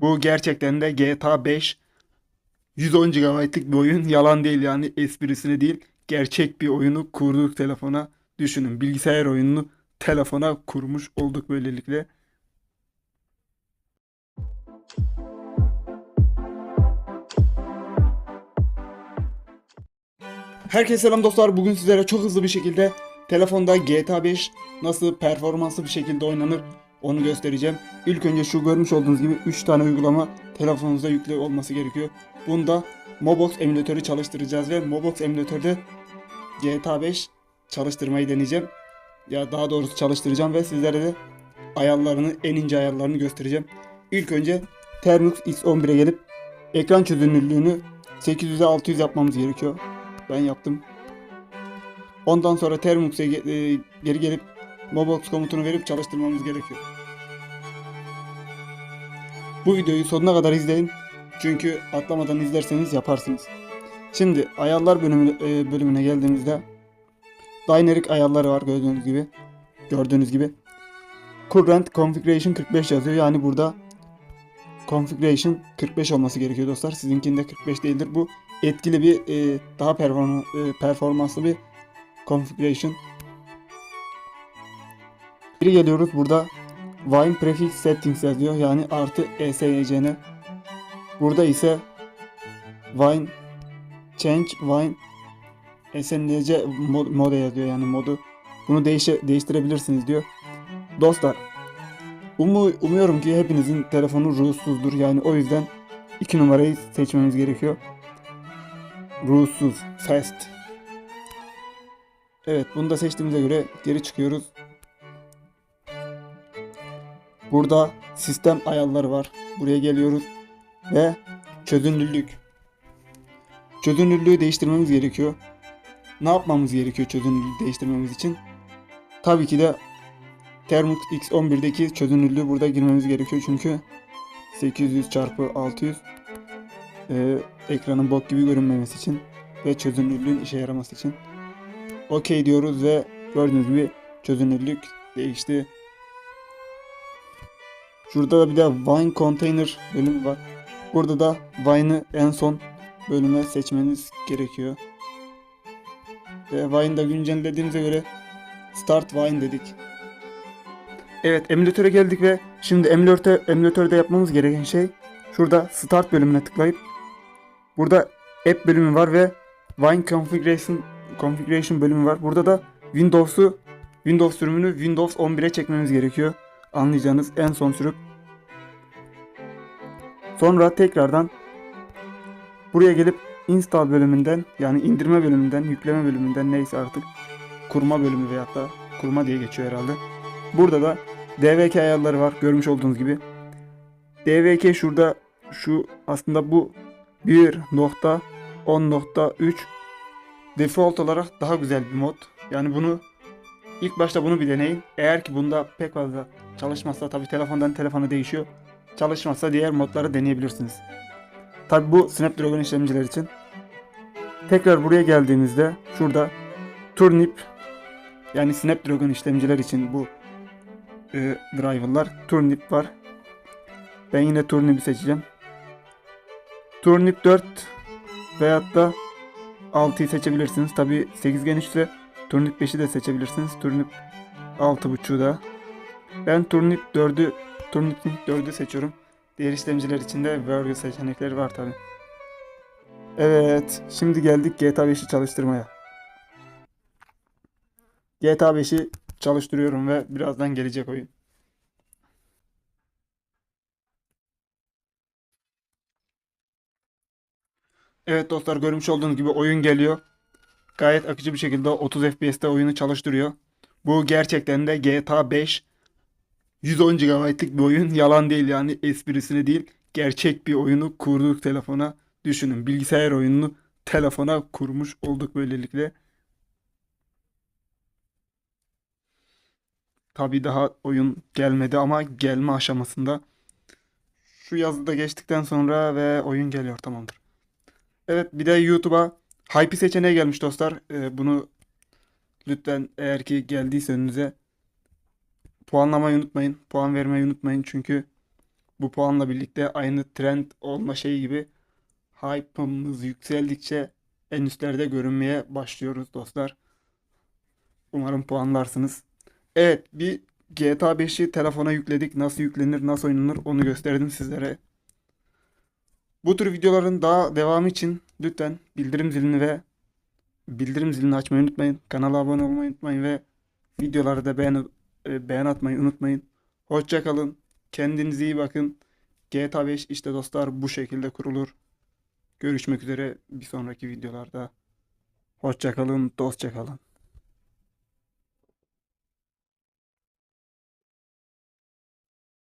Bu gerçekten de GTA 5 110 GB'lık bir oyun. Yalan değil yani esprisine değil. Gerçek bir oyunu kurduk telefona. Düşünün bilgisayar oyununu telefona kurmuş olduk böylelikle. Herkese selam dostlar. Bugün sizlere çok hızlı bir şekilde telefonda GTA 5 nasıl performanslı bir şekilde oynanır onu göstereceğim. İlk önce şu görmüş olduğunuz gibi 3 tane uygulama telefonunuza yüklü olması gerekiyor. Bunda Mobox emülatörü çalıştıracağız ve Mobox emülatörde GTA 5 çalıştırmayı deneyeceğim. Ya daha doğrusu çalıştıracağım ve sizlere de ayarlarını, en ince ayarlarını göstereceğim. İlk önce Thermux X11'e gelip ekran çözünürlüğünü 800'e 600 yapmamız gerekiyor. Ben yaptım. Ondan sonra Termux'e ge- e, geri gelip Mobox komutunu verip çalıştırmamız gerekiyor. Bu videoyu sonuna kadar izleyin. Çünkü atlamadan izlerseniz yaparsınız. Şimdi ayarlar bölümü, e, bölümüne geldiğimizde Dynamic ayarları var gördüğünüz gibi. Gördüğünüz gibi. Current Configuration 45 yazıyor. Yani burada Configuration 45 olması gerekiyor dostlar. Sizinkinde 45 değildir. Bu etkili bir e, daha e, performanslı bir configuration. Geri geliyoruz burada Wine Prefix Settings yazıyor yani artı ESYCN. Burada ise Wine Change Wine SNC mod, moda yazıyor yani modu. Bunu değişe, değiştirebilirsiniz diyor. Dostlar umu, umuyorum ki hepinizin telefonu ruhsuzdur yani o yüzden iki numarayı seçmemiz gerekiyor. Ruhsuz, fast. Evet, bunu da seçtiğimize göre geri çıkıyoruz. Burada sistem ayarları var. Buraya geliyoruz ve çözünürlük. Çözünürlüğü değiştirmemiz gerekiyor. Ne yapmamız gerekiyor çözünürlüğü değiştirmemiz için? Tabii ki de Thermux X11'deki çözünürlüğü burada girmemiz gerekiyor çünkü 800 çarpı 600 e, ekranın bok gibi görünmemesi için ve çözünürlüğün işe yaraması için. OK diyoruz ve gördüğünüz gibi çözünürlük değişti. Şurada da bir de Wine Container bölümü var. Burada da Wine'ı en son bölüme seçmeniz gerekiyor. Ve Wine'da güncellediğimize göre Start Wine dedik. Evet emülatöre geldik ve şimdi emülatör, emülatörde yapmamız gereken şey şurada Start bölümüne tıklayıp burada App bölümü var ve Wine Configuration Configuration bölümü var. Burada da Windows'u Windows sürümünü Windows 11'e çekmemiz gerekiyor. Anlayacağınız en son sürüm. Sonra tekrardan buraya gelip install bölümünden yani indirme bölümünden, yükleme bölümünden neyse artık kurma bölümü veyahut da kurma diye geçiyor herhalde. Burada da DVK ayarları var görmüş olduğunuz gibi. DVK şurada şu aslında bu 1.10.3 default olarak daha güzel bir mod. Yani bunu ilk başta bunu bir deneyin. Eğer ki bunda pek fazla çalışmazsa tabi telefondan telefona değişiyor. Çalışmazsa diğer modları deneyebilirsiniz. Tabi bu Snapdragon işlemciler için. Tekrar buraya geldiğimizde şurada Turnip yani Snapdragon işlemciler için bu e, driver'lar Turnip var. Ben yine Turnip'i seçeceğim. Turnip 4 veyahut da 6'yı seçebilirsiniz. Tabi 8 genişse Turnip 5'i de seçebilirsiniz. Turnip 6.5'u da. Ben Turnip 4'ü Turnip 4'ü seçiyorum. Diğer işlemciler için de Virgil seçenekleri var tabi. Evet, şimdi geldik GTA 5'i çalıştırmaya. GTA 5'i çalıştırıyorum ve birazdan gelecek oyun. Evet dostlar görmüş olduğunuz gibi oyun geliyor. Gayet akıcı bir şekilde 30 FPS'te oyunu çalıştırıyor. Bu gerçekten de GTA 5 110 GB'lık bir oyun. Yalan değil yani esprisine değil. Gerçek bir oyunu kurduk telefona. Düşünün bilgisayar oyununu telefona kurmuş olduk böylelikle. Tabii daha oyun gelmedi ama gelme aşamasında. Şu yazı da geçtikten sonra ve oyun geliyor tamamdır. Evet bir de YouTube'a Hype seçeneği gelmiş dostlar. Ee, bunu lütfen eğer ki geldiyse önünüze puanlamayı unutmayın. Puan vermeyi unutmayın çünkü bu puanla birlikte aynı trend olma şeyi gibi hype'ımız yükseldikçe en üstlerde görünmeye başlıyoruz dostlar. Umarım puanlarsınız. Evet bir GTA 5'i telefona yükledik. Nasıl yüklenir, nasıl oynanır onu gösterdim sizlere. Bu tür videoların daha devamı için lütfen bildirim zilini ve bildirim zilini açmayı unutmayın. Kanala abone olmayı unutmayın ve videoları da beğen, e, beğen atmayı unutmayın. Hoşça kalın. Kendinize iyi bakın. GTA 5 işte dostlar bu şekilde kurulur. Görüşmek üzere bir sonraki videolarda. Hoşça kalın, dostça kalın.